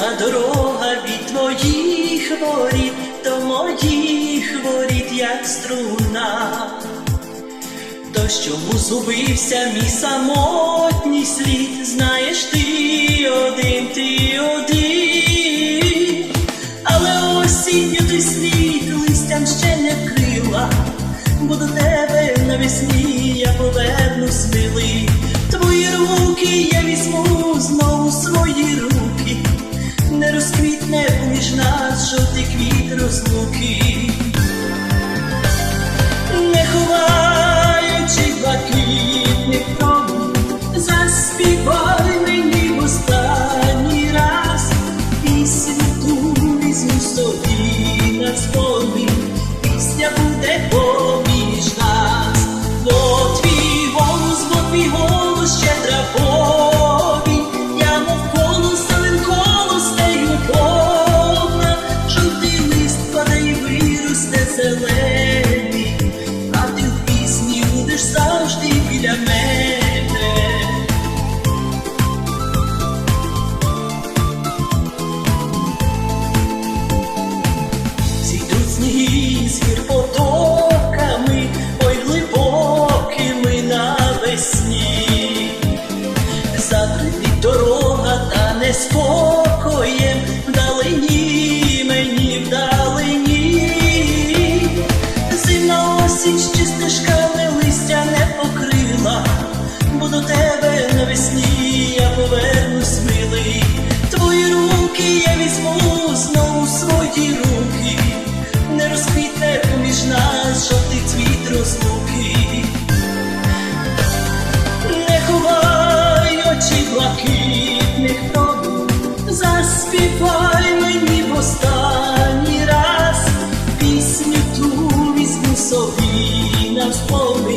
та дорога від твоїх воріт до моїх воріт, як струна. То чому згубився мій самотній слід, знаєш ти один, ти один, але осінню ти слід листям ще не вкрила, бо до тебе навесні я повернусь милий. Жовтий квіт розлуки виросте зелений, а ти в пісні будеш завжди біля мене. Зійдуть сніги з гір потоками, ой глибокими навесні. Закритить дорога та не неспокоєм Осінь стежками листя не покрила, бо до тебе навесні я повернусь милий. Твої руки я transformed.